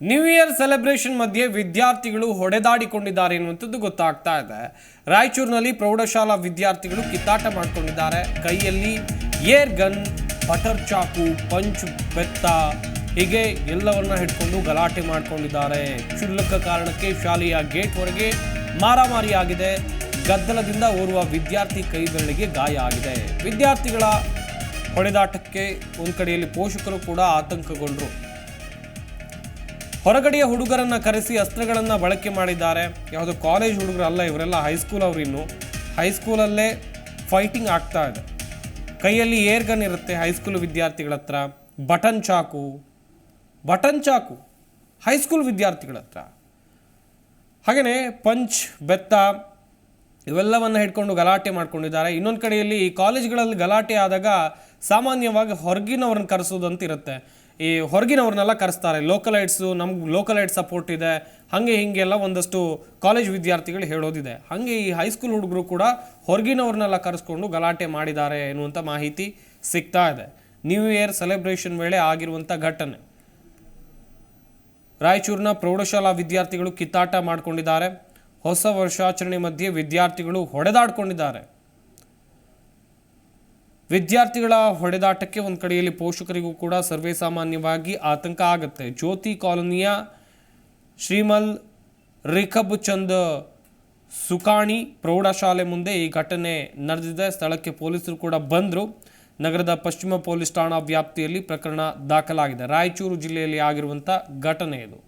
New year celebration ಮಧ್ಯೆ ವಿದ್ಯಾರ್ಥಿಗಳು ಹೊಡೆದಾಡಿಕೊಂಡಿದ್ದಾರೆ ಎನ್ನುವಂಥದ್ದು ಗೊತ್ತಾಗ್ತಾ ಇದೆ. ರಾಯಚೂರಿನಲ್ಲಿ ಪ್ರೌಢಶಾಲಾ ವಿದ್ಯಾರ್ಥಿಗಳು ಕಿತ್ತಾಟ ಮಾಡಿಕೊಂಡಿದ್ದಾರೆ. ಕೈಯಲ್ಲಿ ಏರ್ ಗನ್, ಬಟರ್ ಚಾಕು, ಪಂಚ್ ಬೆತ್ತ, ಹೀಗೆ ಎಲ್ಲವನ್ನ ಹಿಡ್ಕೊಂಡು ಗಲಾಟೆ ಮಾಡಿಕೊಂಡಿದ್ದಾರೆ. ಕ್ಷುಲ್ಲಕ ಕಾರಣಕ್ಕೆ ಶಾಲೆಯ ಗೇಟ್ ಹೊರಗೆ ಮಾರಾಮಾರಿ ಆಗಿದೆ ಗದ್ದಲದಿಂದ ಓರ್ವ ವಿದ್ಯಾರ್ಥಿ ಕೈ ಬೆರಳಿಗೆ ಗಾಯ ಆಗಿದೆ. ವಿದ್ಯಾರ್ಥಿಗಳ ಹೊಡೆದಾಟಕ್ಕೆ ಒಂದು ಕಡೆಯಲ್ಲಿ ಪೋಷಕರು ಕೂಡ ಆತಂಕಗೊಂಡರು. ಹೊರಗಡೆಯ ಹುಡುಗರನ್ನ ಕರೆಸಿ ಅಸ್ತ್ರಗಳನ್ನ ಬಳಕೆ ಮಾಡಿದ್ದಾರೆ. ಯಾವುದೋ ಕಾಲೇಜ್ ಹುಡುಗರು ಅಲ್ಲ, ಇವರೆಲ್ಲ ಹೈಸ್ಕೂಲ್ ಅವರು ಇನ್ನು. ಹೈಸ್ಕೂಲಲ್ಲೇ ಫೈಟಿಂಗ್ ಆಗ್ತಾ ಇದೆ. ಕೈಯಲ್ಲಿ ಏರ್ ಗನ್ ಇರುತ್ತೆ ಹೈಸ್ಕೂಲ್ ವಿದ್ಯಾರ್ಥಿಗಳ ಹತ್ರ. ಬಟನ್ ಚಾಕು. ಬಟನ್ ಚಾಕು. ಹೈಸ್ಕೂಲ್ ವಿದ್ಯಾರ್ಥಿಗಳ ಹತ್ರ. ಹಾಗೆಯೇ ಪಂಚ್ ಬೆತ್ತ ಇವೆಲ್ಲವನ್ನು ಹಿಡ್ಕೊಂಡು ಗಲಾಟೆ ಮಾಡ್ಕೊಂಡಿದ್ದಾರೆ. ಇನ್ನೊಂದು ಕಡೆಯಲ್ಲಿ ಕಾಲೇಜ್ಗಳಲ್ಲಿ ಗಲಾಟೆ ಆದಾಗ ಸಾಮಾನ್ಯವಾಗಿ ಹೊರಗಿನವ್ರನ್ನ ಕರೆಸೋದು ಅಂತ ಇರುತ್ತೆ ಈ ಹೊರಗಿನವ್ರನ್ನೆಲ್ಲ ಕರೆಸ್ತಾರೆ. ಲೋಕಲೈಟ್ಸು ನಮ್ಗೆ ಲೋಕಲೈಟ್ ಸಪೋರ್ಟ್ ಇದೆ. ಹಾಗೆ ಹೀಗೆಲ್ಲ ಒಂದಷ್ಟು ಕಾಲೇಜ್ ವಿದ್ಯಾರ್ಥಿಗಳು ಹೇಳೋದಿದೆ. ಹಾಗೆ ಈ ಹೈಸ್ಕೂಲ್ ಹುಡುಗರು ಕೂಡ ಹೊರಗಿನವ್ರನ್ನೆಲ್ಲ ಕರೆಸ್ಕೊಂಡು ಗಲಾಟೆ ಮಾಡಿದ್ದಾರೆ ಎನ್ನುವಂಥ ಮಾಹಿತಿ ಸಿಗ್ತಾ ಇದೆ. ನ್ಯೂ ಇಯರ್ ಸೆಲೆಬ್ರೇಷನ್ ವೇಳೆ ಆಗಿರುವಂಥ ಘಟನೆ. ರಾಯಚೂರಿನ ಪ್ರೌಢಶಾಲಾ ವಿದ್ಯಾರ್ಥಿಗಳು ಕಿತ್ತಾಟ ಮಾಡಿಕೊಂಡಿದ್ದಾರೆ. ಹೊಸ ವರ್ಷಾಚರಣೆ ಮಧ್ಯೆ ವಿದ್ಯಾರ್ಥಿಗಳು ಹೊಡೆದಾಡ್ಕೊಂಡಿದ್ದಾರೆ. ವಿದ್ಯಾರ್ಥಿಗಳ ಹೊಡೆದಾಟಕ್ಕೆ ಒಂದು ಕಡೆಯಲ್ಲಿ ಪೋಷಕರಿಗೂ ಕೂಡ ಸರ್ವೇ ಸಾಮಾನ್ಯವಾಗಿ ಆತಂಕ ಆಗುತ್ತೆ. ಜ್ಯೋತಿ ಕಾಲೋನಿಯ ಶ್ರೀಮಲ್ ರಿಖಬ್ ಚಂದ್ ಸುಕಾಣಿ ಪ್ರೌಢಶಾಲೆ ಮುಂದೆ ಈ ಘಟನೆ ನಡೆದಿದೆ. ಸ್ಥಳಕ್ಕೆ ಪೊಲೀಸರು ಕೂಡ ಬಂದರು. ನಗರದ ಪಶ್ಚಿಮ ಪೊಲೀಸ್ ಠಾಣಾ ವ್ಯಾಪ್ತಿಯಲ್ಲಿ ಪ್ರಕರಣ ದಾಖಲಾಗಿದೆ. ರಾಯಚೂರು ಜಿಲ್ಲೆಯಲ್ಲಿ ಆಗಿರುವಂಥ ಘಟನೆ ಇದು.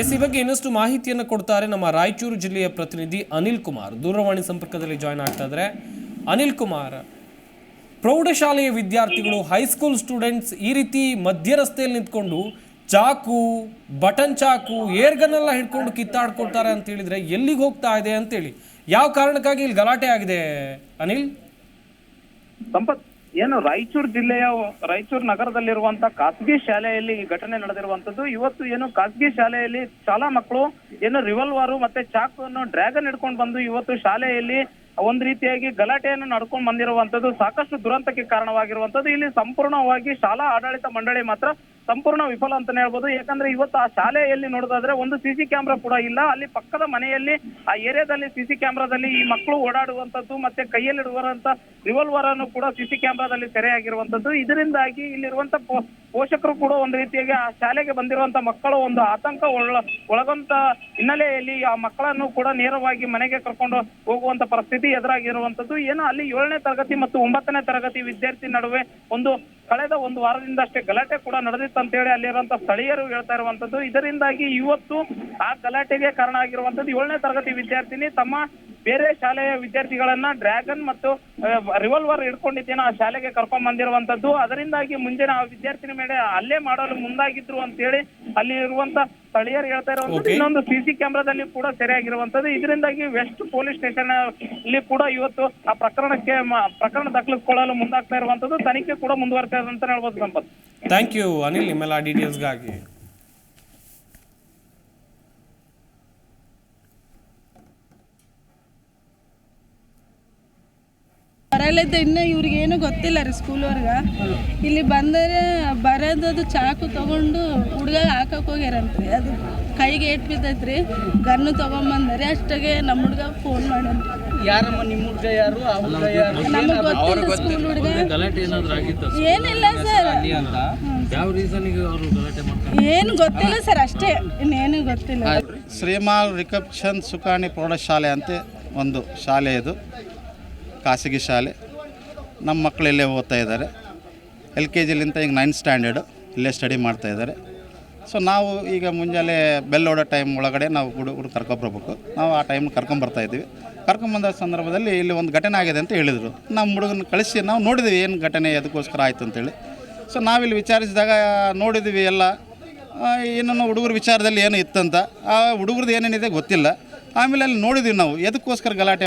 ಎಸ್ ಈ ಬಗ್ಗೆ ಇನ್ನಷ್ಟು ಮಾಹಿತಿಯನ್ನು ಕೊಡ್ತಾರೆ ನಮ್ಮ ರಾಯಚೂರು ಜಿಲ್ಲೆಯ ಪ್ರತಿನಿಧಿ ಅನಿಲ್ ಕುಮಾರ್. ದೂರವಾಣಿ ಸಂಪರ್ಕದಲ್ಲಿ ಜಾಯ್ನ್ ಆಗ್ತಾ ಇದ್ದಾರೆ. ಅನಿಲ್ ಕುಮಾರ್, ಪ್ರೌಢಶಾಲೆಯ ವಿದ್ಯಾರ್ಥಿಗಳು ಹೈಸ್ಕೂಲ್ ಸ್ಟೂಡೆಂಟ್ಸ್ ಈ ರೀತಿ ಮಧ್ಯ ರಸ್ತೆಯಲ್ಲಿ ನಿಂತ್ಕೊಂಡು ಚಾಕು ಬಟನ್ ಚಾಕು ಏರ್ಗನ್ ಎಲ್ಲ ಹಿಡ್ಕೊಂಡು ಕಿತ್ತಾಡ್ಕೊಳ್ತಾರೆ ಅಂತ ಹೇಳಿದ್ರೆ ಎಲ್ಲಿಗೆ ಹೋಗ್ತಾ ಇದೆ ಅಂತೇಳಿ. ಯಾವ ಕಾರಣಕ್ಕಾಗಿ ಇಲ್ಲಿ ಗಲಾಟೆ ಆಗಿದೆ ಅನಿಲ್? ಸಂಪತ್ ಏನು ರಾಯಚೂರು ಜಿಲ್ಲೆಯ ರಾಯಚೂರು ನಗರದಲ್ಲಿರುವಂತ ಖಾಸಗಿ ಶಾಲೆಯಲ್ಲಿ ಈ ಘಟನೆ ನಡೆದಿರುವಂತದ್ದು. ಇವತ್ತು ಏನು ಖಾಸಗಿ ಶಾಲೆಯಲ್ಲಿ ಶಾಲಾ ಮಕ್ಕಳು ಏನು ರಿವಲ್ವಾರು ಮತ್ತೆ ಚಾಕುವನ್ನು ಡ್ರ್ಯಾಗನ್ ಹಿಡ್ಕೊಂಡು ಬಂದು ಇವತ್ತು ಶಾಲೆಯಲ್ಲಿ ಒಂದ್ ರೀತಿಯಾಗಿ ಗಲಾಟೆಯನ್ನು ನಡ್ಕೊಂಡು ಬಂದಿರುವಂತದ್ದು, ಸಾಕಷ್ಟು ದುರಂತಕ್ಕೆ ಕಾರಣವಾಗಿರುವಂತದ್ದು. ಇಲ್ಲಿ ಸಂಪೂರ್ಣವಾಗಿ ಶಾಲಾ ಆಡಳಿತ ಮಂಡಳಿ ಮಾತ್ರ ಸಂಪೂರ್ಣ ವಿಫಲ ಅಂತಾನೆ ಹೇಳ್ಬೋದು. ಯಾಕಂದ್ರೆ ಇವತ್ತು ಆ ಶಾಲೆಯಲ್ಲಿ ನೋಡೋದಾದ್ರೆ ಒಂದು ಸಿಸಿ ಕ್ಯಾಮ್ರಾ ಕೂಡ ಇಲ್ಲ. ಅಲ್ಲಿ ಪಕ್ಕದ ಮನೆಯಲ್ಲಿ, ಆ ಏರಿಯಾದಲ್ಲಿ ಸಿಸಿ ಕ್ಯಾಮ್ರಾದಲ್ಲಿ ಈ ಮಕ್ಕಳು ಓಡಾಡುವಂತದ್ದು ಮತ್ತೆ ಕೈಯಲ್ಲಿಡುವಂತ ರಿವಾಲ್ವರ್ ಅನ್ನು ಕೂಡ ಸಿಸಿ ಕ್ಯಾಮ್ರಾದಲ್ಲಿ ಸೆರೆಯಾಗಿರುವಂತದ್ದು ಇದರಿಂದಾಗಿ ಇಲ್ಲಿರುವಂತ ಪೋಷಕರು ಕೂಡ ಒಂದು ರೀತಿಯಾಗಿ ಆ ಶಾಲೆಗೆ ಬಂದಿರುವಂತ ಮಕ್ಕಳು ಒಂದು ಆತಂಕ ಒಳ ಒಳಗಂತ ಹಿನ್ನೆಲೆಯಲ್ಲಿ ಆ ಮಕ್ಕಳನ್ನು ಕೂಡ ನೇರವಾಗಿ ಮನೆಗೆ ಕರ್ಕೊಂಡು ಹೋಗುವಂತ ಪರಿಸ್ಥಿತಿ ಎದುರಾಗಿರುವಂತದ್ದು ಏನೋ ಅಲ್ಲಿ ಏಳನೇ ತರಗತಿ ಮತ್ತು ಒಂಬತ್ತನೇ ತರಗತಿ ವಿದ್ಯಾರ್ಥಿ ನಡುವೆ ಒಂದು ಕಳೆದ ಒಂದು ವಾರದಿಂದ ಅಷ್ಟೇ ಗಲಾಟೆ ಕೂಡ ನಡೆದಿತ್ತು ಅಂತ ಹೇಳಿ ಅಲ್ಲಿರುವಂತಹ ಸ್ಥಳೀಯರು ಹೇಳ್ತಾ ಇರುವಂತದ್ದು. ಇದರಿಂದಾಗಿ ಇವತ್ತು ಆ ಗಲಾಟೆಗೆ ಕಾರಣ ಆಗಿರುವಂತದ್ದು ಏಳನೇ ತರಗತಿ ವಿದ್ಯಾರ್ಥಿನಿ ತಮ್ಮ ಬೇರೆ ಶಾಲೆಯ ವಿದ್ಯಾರ್ಥಿಗಳನ್ನ ಡ್ರ್ಯಾಗನ್ ಮತ್ತು ರಿವಲ್ವರ್ ಹಿಡ್ಕೊಂಡಿದ್ದೇನೆ ಆ ಶಾಲೆಗೆ ಕರ್ಕೊಂಡ್ ಬಂದಿರುವಂತದ್ದು ಅದರಿಂದಾಗಿ ಮುಂಜಾನೆ ಆ ವಿದ್ಯಾರ್ಥಿನಿ ಮೇಲೆ ಅಲ್ಲೇ ಮಾಡಲು ಮುಂದಾಗಿದ್ರು ಅಂತ ಹೇಳಿ ಅಲ್ಲಿ ಇರುವಂತ ಸ್ಥಳೀಯರು ಹೇಳ್ತಾ ಇರುವಂತದ್ದು. ಇನ್ನೊಂದು ಇನ್ನೊಂದು ಸಿಸಿ ಕ್ಯಾಮ್ರಾದಲ್ಲಿ ಕೂಡ ಸೆರೆಯಾಗಿರುವಂತದ್ದು. ಇದರಿಂದಾಗಿ ವೆಸ್ಟ್ ಪೊಲೀಸ್ ಸ್ಟೇಷನ್ ಅಲ್ಲಿ ಕೂಡ ಇವತ್ತು ಆ ಪ್ರಕರಣಕ್ಕೆ ಪ್ರಕರಣ ದಾಖಲಿಸಿಕೊಳ್ಳಲು ಮುಂದಾಗ್ತಾ ಇರುವಂತದ್ದು. ತನಿಖೆ ಕೂಡ ಮುಂದುವರ್ತಾ ಅಂತ ಹೇಳ್ಬೋದು ಸಂಪತ್ ಥ್ಯಾಂಕ್ ಯು ಅನಿಲ್ ನಿಮ್ಮೆಲ್ಲ ಡೀಟೇಲ್ಸ್ಗಾಗಿ ಬರಲಿದ್ದ ಇನ್ನೂ ಇವ್ರಿಗೆ ಏನು ಗೊತ್ತಿಲ್ಲ ರೀ ಸ್ಕೂಲ್ವರ್ಗೆ ಇಲ್ಲಿ ಬಂದರೆ ಬರೋದದು ಚಾಕು ತಗೊಂಡು ಹುಡುಗ ಹಾಕಕ್ಕೆ ಹೋಗ್ಯಾರಂತ್ರಿ. ಅದು ಕೈಗೆ ಏಟ್ ಬಿದ್ದೈತ್ರಿ ಗನ್ನು ತೊಗೊಂಬಂದರೆ ಅಷ್ಟಾಗೆ ನಮ್ಮ ಹುಡುಗ ಫೋನ್ ಮಾಡ್ರಿ ಯಾರಮ್ಮ ನಿಮ್ಮ ಹುಡುಗ ಯಾರು? ಆ ಹುಡುಗ ಯಾರು? ನಮಗೆ ಗೊತ್ತಿಲ್ಲ ಸ್ಕೂಲ್ ಹುಡುಗ. ಗಲಾಟೆ ಏನಾದ್ರು ಆಗಿತ್ತು ಏನಿಲ್ಲ ಸರ್ ಅಂತ ಯಾವ ರೀಸನ್ಗೆ ಅವರು ಗಲಾಟೆ ಮಾಡ್ತಾರೆ? ಏನು ಗೊತ್ತಿಲ್ಲ ಸರ್ ಅಷ್ಟೇ. ಇನ್ನೇನು ಗೊತ್ತಿಲ್ಲ. ಶ್ರೀಮಾಲ್ ರಿಕಪ್ಷನ್ ಸುಖಾಣಿ ಸುಕಾಣಿ ಪ್ರೌಢಶಾಲೆ ಅಂತ ಒಂದು ಶಾಲೆ ಇದು. ಖಾಸಗಿ ಶಾಲೆ. ನಮ್ಮ ಮಕ್ಕಳು ಇಲ್ಲೇ ಓದ್ತಾ ಇದ್ದಾರೆ. ಎಲ್ ಕೆ ಜಿಲಿಂತ ಈಗ ನೈನ್ತ್ ಸ್ಟ್ಯಾಂಡರ್ಡು ಇಲ್ಲೇ ಸ್ಟಡಿ ಮಾಡ್ತಾ ಇದ್ದಾರೆ. ಸೊ ನಾವು ಈಗ ಮುಂಜಾನೆ ಬೆಲ್ ಓಡೋ ಟೈಮ್ ಒಳಗಡೆ ನಾವು ಹುಡುಗರು ಕರ್ಕೊಬರ್ಬೇಕು ನಾವು ಆ ಟೈಮ್ ಕರ್ಕೊಂಬರ್ತಾ ಇದ್ದೀವಿ. ಕರ್ಕೊಂಬಂದ ಸಂದರ್ಭದಲ್ಲಿ ಇಲ್ಲಿ ಒಂದು ಘಟನೆ ಆಗಿದೆ ಅಂತ ಹೇಳಿದರು. ನಮ್ಮ ಹುಡುಗನ ಕಳಿಸಿ ನಾವು ನೋಡಿದ್ವಿ ಏನು ಘಟನೆ ಅದಕ್ಕೋಸ್ಕರ ಆಯಿತು ಅಂತೇಳಿ ಸೊ ನಾವಿಲ್ಲಿ ವಿಚಾರಿಸಿದಾಗ ನೋಡಿದ್ವಿ ಎಲ್ಲ. ಏನೋ ಹುಡುಗರ ವಿಚಾರದಲ್ಲಿ ಏನು ಇತ್ತಂತ. ಆ ಹುಡುಗರದ್ದು ಏನೇನಿದೆ ಗೊತ್ತಿಲ್ಲ. ಆಮೇಲೆ ಅಲ್ಲಿ ನೋಡಿದ್ವಿ ನಾವು. ಎದಕ್ಕೋಸ್ಕರ ಗಲಾಟೆ